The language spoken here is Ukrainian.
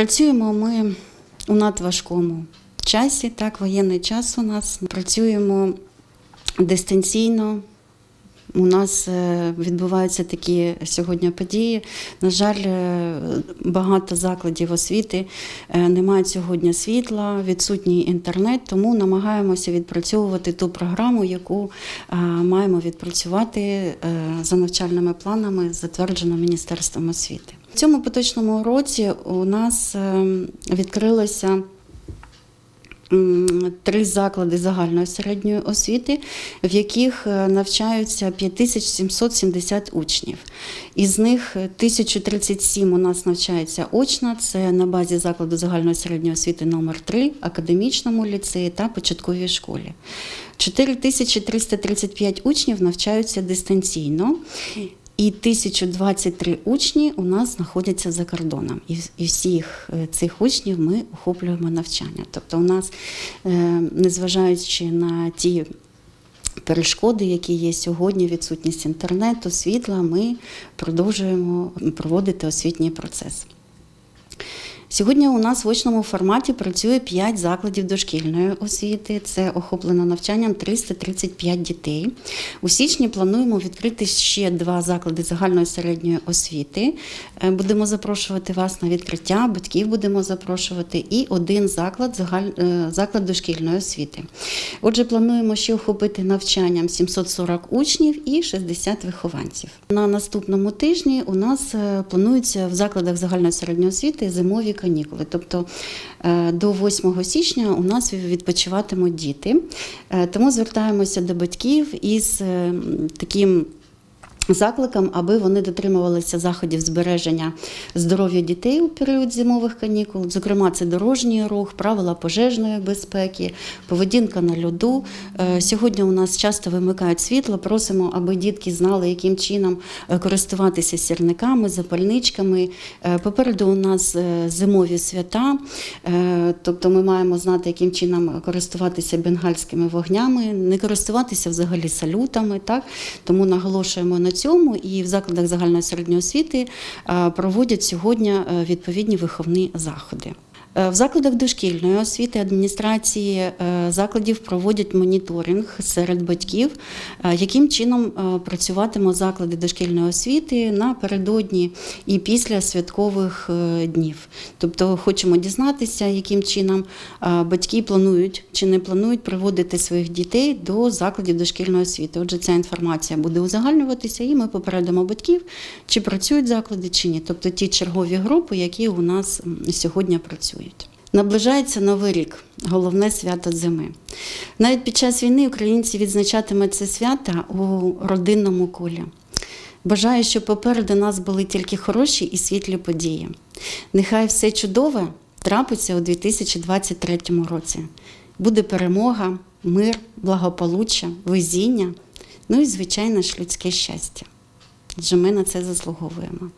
Працюємо ми у надважкому часі, так, воєнний час у нас. Працюємо дистанційно. У нас е, відбуваються такі сьогодні події. На жаль, е, багато закладів освіти е, не мають сьогодні світла, відсутній інтернет, тому намагаємося відпрацьовувати ту програму, яку маємо відпрацювати за навчальними планами, затверджено Міністерством освіти. В цьому поточному році у нас е, відкрилося три заклади загальної середньої освіти, в яких е, навчаються 5770 учнів. Із них е, 1037 у нас навчається очно, це на базі закладу загальної середньої освіти номер 3 академічному ліцеї та початковій школі. 4335 учнів навчаються дистанційно. І 1023 учні у нас знаходяться за кордоном. І, всіх е, цих учнів ми охоплюємо навчання. Тобто, у нас, е, незважаючи на ті перешкоди, які є сьогодні, відсутність інтернету, світла, ми продовжуємо проводити освітній процес. Сьогодні у нас в очному форматі працює 5 закладів дошкільної освіти. Це охоплено навчанням 335 дітей. У січні плануємо відкрити ще два заклади загальної середньої освіти. Е, Будемо запрошувати вас на відкриття, батьків будемо запрошувати, і один заклад, загаль... е, заклад дошкільної освіти. Отже, плануємо ще охопити навчанням 740 учнів і 60 вихованців. На наступному тижні у нас е, планується в закладах загальної середньої освіти зимові канікули. Тобто е, до 8 січня у нас відпочиватимуть діти. Е, Тому звертаємося до батьків із е, таким. Закликом, аби вони дотримувалися заходів збереження здоров'я дітей у період зимових канікул. Зокрема, це дорожній рух, правила пожежної безпеки, поведінка на льоду. Е, Сьогодні у нас часто вимикають світло. Просимо, аби дітки знали, яким чином е, користуватися сірниками, запальничками. Е, Попереду у нас зимові свята, тобто ми маємо знати, яким чином користуватися бенгальськими вогнями, не користуватися взагалі салютами. Так? Тому наголошуємо на цьому і в закладах загальної середньої освіти е, проводять сьогодні е, відповідні виховні заходи. Е, В закладах дошкільної освіти адміністрації е, закладів проводять моніторинг серед батьків, е, яким чином працюватимуть заклади дошкільної освіти напередодні і після святкових днів. Тобто хочемо дізнатися, яким чином батьки планують чи не планують приводити своїх дітей до закладів дошкільної освіти. Отже, ця інформація буде узагальнюватися, і ми попередимо батьків, чи працюють заклади, чи ні. Тобто ті чергові групи, які у нас сьогодні працюють. Наближається новий рік, головне свято зими. Навіть під час війни українці відзначатимуть це свято у родинному колі. Бажаю, щоб попереду нас були тільки хороші і світлі події. Нехай все чудове трапиться у 2023 році. Буде перемога, мир, благополуччя, везіння, ну і, звичайно ж, людське щастя. Адже ми на це заслуговуємо.